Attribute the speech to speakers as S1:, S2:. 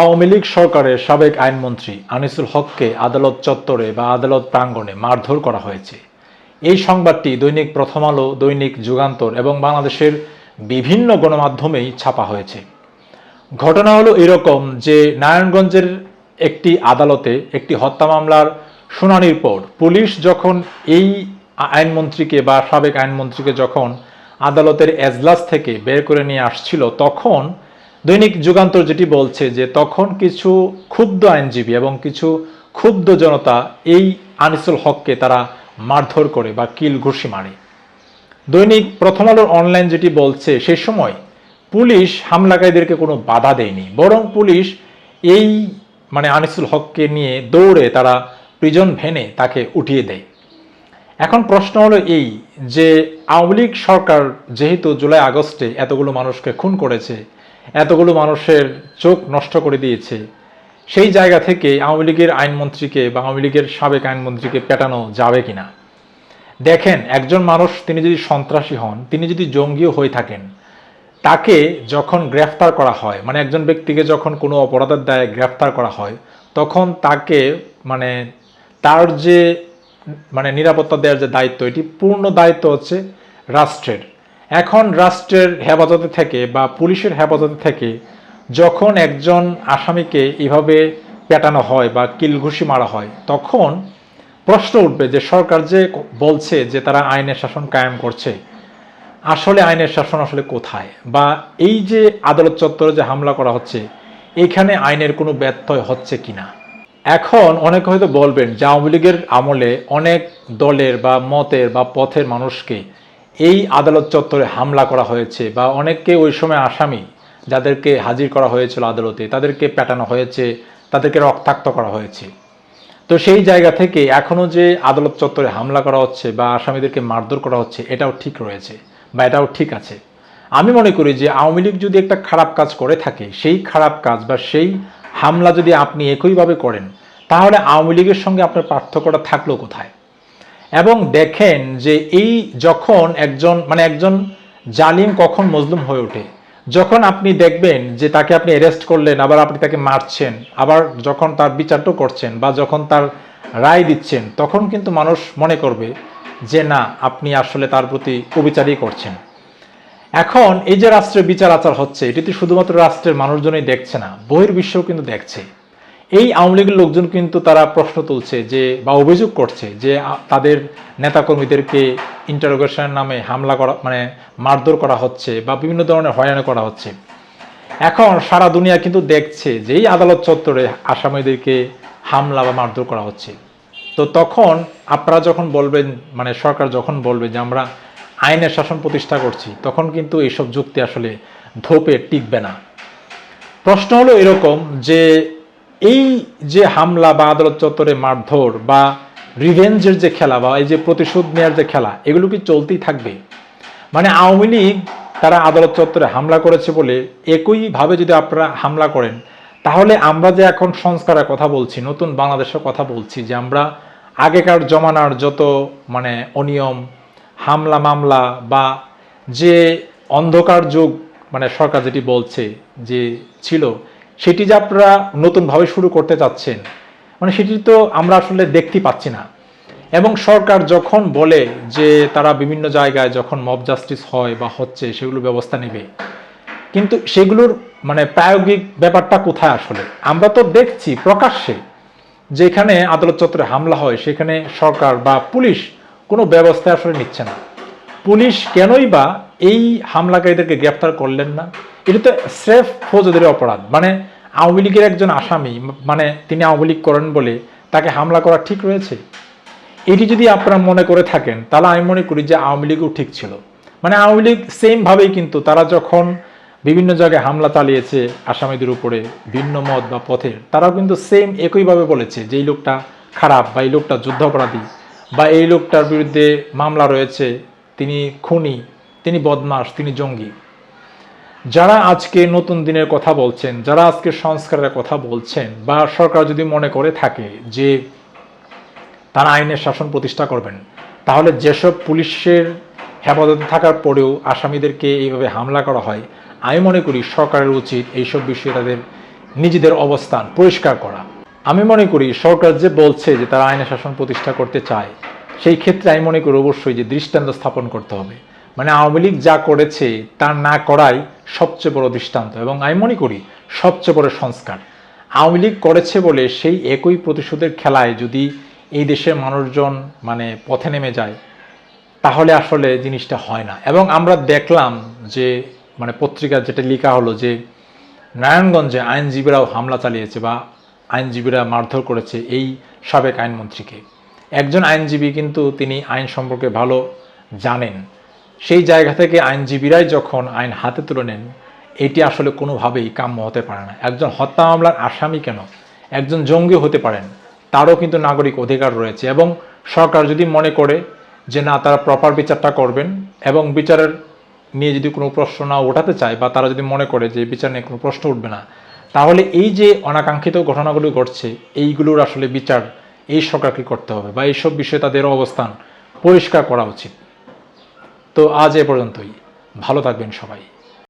S1: আওয়ামী লীগ সরকারের সাবেক আইনমন্ত্রী আনিসুল হককে আদালত চত্বরে বা আদালত প্রাঙ্গণে মারধর করা হয়েছে। এই সংবাদটি দৈনিক প্রথম আলো, দৈনিক যুগান্তর এবং বাংলাদেশের বিভিন্ন গণমাধ্যমেই ছাপা হয়েছে। ঘটনা হলো এরকম যে নারায়ণগঞ্জের একটি আদালতে একটি হত্যা মামলার শুনানির পর পুলিশ যখন এই আইনমন্ত্রীকে বা সাবেক আইনমন্ত্রীকে যখন আদালতের এজলাস থেকে বের করে নিয়ে আসছিল, তখন দৈনিক যুগান্তর যেটি বলছে যে তখন কিছু ক্ষুব্ধ আইনজীবী এবং কিছু ক্ষুব্ধ জনতা এই আনিসুল হককে তারা মারধর করে বা কিল ঘুষি মারে। দৈনিক প্রথম আলোর অনলাইন যেটি বলছে সেই সময় পুলিশ হামলাকারীদেরকে কোনো বাধা দেয়নি, বরং পুলিশ এই মানে আনিসুল হককে নিয়ে দৌড়ে তারা প্রিজন ভেনে তাকে উঠিয়ে দেয়। এখন প্রশ্ন হলো এই যে আওয়ামী লীগ সরকার যেহেতু জুলাই আগস্টে এতগুলো মানুষকে খুন করেছে এতগুলো মানুষের চোখ নষ্ট করে দিয়েছে। সেই জায়গা থেকে আওয়ামী লীগের আইনমন্ত্রীকে বা আওয়ামী লীগের সাবেক আইনমন্ত্রীকে পেটানো যাবে কিনা? দেখেন, একজন মানুষ তিনি যদি সন্ত্রাসী হন, তিনি যদি জঙ্গিও হয়ে থাকেন, তাকে যখন গ্রেফতার করা হয় মানে একজন ব্যক্তিকে যখন কোনো অপরাধের দায়ে গ্রেফতার করা হয়, তখন তাকে মানে তার যে মানে নিরাপত্তা দেওয়ার যে দায়িত্ব, এটি পূর্ণ দায়িত্ব হচ্ছে রাষ্ট্রের। এখন রাষ্ট্রের হেফাজতে থেকে বা পুলিশের হেফাজতে থেকে যখন একজন আসামিকে এভাবে পেটানো হয় বা কিলঘুষি মারা হয়, তখন প্রশ্ন উঠবে যে সরকার যে বলছে যে তারা আইনের শাসন কায়েম করছে, আসলে আইনের শাসন আসলে কোথায়? বা এই যে আদালত চত্বরে যে হামলা করা হচ্ছে, এখানে আইনের কোনো ব্যত্যয় হচ্ছে কিনা? এখন অনেকে হয়তো বলবেন যে আওয়ামী লীগের আমলে অনেক দলের বা মতের বা পথের মানুষকে এই আদালত চত্বরে হামলা করা হয়েছে বা অনেককে ওই সময় আসামি যাদেরকে হাজির করা হয়েছিল আদালতে, তাদেরকে পেটানো হয়েছে, তাদেরকে রক্তাক্ত করা হয়েছে। তো সেই জায়গা থেকে এখনও যে আদালত চত্বরে হামলা করা হচ্ছে বা আসামিদেরকে মারধর করা হচ্ছে, এটাও ঠিক রয়েছে বা এটাও ঠিক আছে। আমি মনে করি যে আওয়ামী লীগ যদি একটা খারাপ কাজ করে থাকে, সেই খারাপ কাজ বা সেই হামলা যদি আপনি একইভাবে করেন, তাহলে আওয়ামী লীগের সঙ্গে আপনার পার্থক্যটা থাকল কোথায়? এবং দেখেন যে এই যখন একজন মানে একজন জালিম কখন মজলুম হয়ে ওঠে, যখন আপনি দেখবেন যে তাকে আপনি অ্যারেস্ট করলেন, আবার আপনি তাকে মারছেন, আবার যখন তার বিচারটাও করছেন বা যখন তার রায় দিচ্ছেন, তখন কিন্তু মানুষ মনে করবে যে না, আপনি আসলে তার প্রতি অবিচারই করছেন। এখন এই যে রাষ্ট্রের বিচার আচার হচ্ছে, এটি তো শুধুমাত্র রাষ্ট্রের মানুষজনই দেখছে না বহির্বিশ্বও কিন্তু দেখছে। এই আওয়ামী লীগের লোকজন কিন্তু তারা প্রশ্ন তুলছে যে, বা অভিযোগ করছে যে তাদের নেতাকর্মীদেরকে ইন্টারোগেশনের নামে হামলা করা মানে মারধর করা হচ্ছে বা বিভিন্ন ধরনের হয়রানি করা হচ্ছে। এখন সারা দুনিয়া কিন্তু দেখছে যে, এই আদালত চত্বরে আসামিদেরকে হামলা বা মারধর করা হচ্ছে। তো তখন আপনারা যখন বলবেন মানে সরকার যখন বলবে যে, আমরা আইনের শাসন প্রতিষ্ঠা করছি, তখন কিন্তু এইসব যুক্তি আসলে ধোপে টিকবে না। প্রশ্ন হলো এরকম যে এই যে হামলা বা আদালত চত্বরে মারধর বা রিভেঞ্জের যে খেলা বা এই যে প্রতিশোধ নেওয়ার যে খেলা, এগুলো কি চলতেই থাকবে? মানে আওয়ামী লীগ তারা আদালত চত্বরে হামলা করেছে বলে একইভাবে যদি আপনারা হামলা করেন, তাহলে আমরা যে এখন সংস্কারের কথা বলছি, নতুন বাংলাদেশের কথা বলছি, যে আমরা আগেকার জমানার যত মানে অনিয়ম, হামলা মামলা বা যে অন্ধকার যুগ মানে সরকার যেটি বলছে যে ছিল সেটি যে আপনারা নতুনভাবে শুরু করতে চাচ্ছেন মানে সেটি তো আমরা আসলে দেখতে পাচ্ছি না। এবং সরকার যখন বলে যে তারা বিভিন্ন জায়গায় যখন মব জাস্টিস হয় বা হচ্ছে সেগুলো ব্যবস্থা নেবে, কিন্তু সেগুলোর মানে প্রায়োগিক ব্যাপারটা কোথায় আসলে? আমরা তো দেখছি প্রকাশ্যে যেখানে আদালত চত্বরে হামলা হয়, সেখানে সরকার বা পুলিশ কোনো ব্যবস্থা আসলে নিচ্ছে না। পুলিশ কেনই বা এই হামলাকারীদেরকে গ্রেফতার করলেন না? এটা তো স্রেফ ফৌজদারি অপরাধ মানে আওয়ামী লীগের একজন আসামি মানে তিনি আওয়ামী লীগ করেন বলে তাকে হামলা করা ঠিক রয়েছে? এটি যদি আপনারা মনে করে থাকেন, তাহলে আমি মনে করি যে আওয়ামী লীগও ঠিক ছিল। মানে আওয়ামী লীগ সেমভাবেই কিন্তু তারা যখন বিভিন্ন জায়গায় হামলা চালিয়েছে আসামিদের উপরে, ভিন্ন মত বা পথের, তারাও কিন্তু সেম একইভাবে বলেছে যে এই লোকটা খারাপ বা এই লোকটা যুদ্ধাপরাধী বা এই লোকটার বিরুদ্ধে মামলা রয়েছে, তিনি খুনি, তিনি বদমাস তিনি জঙ্গি। যারা আজকে নতুন দিনের কথা বলছেন, যারা আজকে সংস্কারের কথা বলছেন, বা সরকার যদি মনে করে থাকে যে তারা আইনের শাসন প্রতিষ্ঠা করবেন, তাহলে যেসব পুলিশের হেফাজতে থাকার পরেও আসামিদেরকে এইভাবে হামলা করা হয়, আমি মনে করি সরকারের উচিত এইসব বিষয়ে তাদের নিজেদের অবস্থান পরিষ্কার করা। আমি মনে করি সরকার যে বলছে যে তারা আইনের শাসন প্রতিষ্ঠা করতে চায়, সেই ক্ষেত্রে আমি মনে করি অবশ্যই যে দৃষ্টান্ত স্থাপন করতে হবে। মানে আওয়ামী লীগ যা করেছে, তা না করাই সবচেয়ে বড় দৃষ্টান্ত। এবং আমি মনে করি সবচেয়ে বড় সংস্কার। আওয়ামী লীগ করেছে বলে সেই একই প্রতিশোধের খেলায় যদি এই দেশের মানুষজন মানে পথে নেমে যায়, তাহলে আসলে জিনিসটা হয় না। এবং আমরা দেখলাম যে মানে পত্রিকা যেটা লেখা হলো যে, নারায়ণগঞ্জে আইনজীবীরাও হামলা চালিয়েছে বা আইনজীবীরা মারধর করেছে এই সাবেক আইনমন্ত্রীকে। একজন আইনজীবী কিন্তু তিনি আইন সম্পর্কে ভালো জানেন। সেই জায়গা থেকে আইনজীবীরাই যখন আইন হাতে তুলে নেন, এটি আসলে কোনোভাবেই কাম্য হতে পারে না। একজন হত্যা মামলার আসামি কেন? একজন জঙ্গি হতে পারেন, তারও কিন্তু নাগরিক অধিকার রয়েছে এবং সরকার যদি মনে করে যে না, তারা প্রপার বিচারটা করবেন এবং বিচারের নিয়ে যদি কোনো প্রশ্ন না ওঠাতে চায় বা তারা যদি মনে করে যে বিচার নিয়ে কোনো প্রশ্ন উঠবে না, তাহলে এই যে অনাকাঙ্ক্ষিত ঘটনাগুলো ঘটছে, এইগুলোর আসলে বিচার এই সরকারকে করতে হবে বা এইসব বিষয়ে তাদের অবস্থান পরিষ্কার করা উচিত। তো আজ এ পর্যন্তই। ভালো থাকবেন সবাই।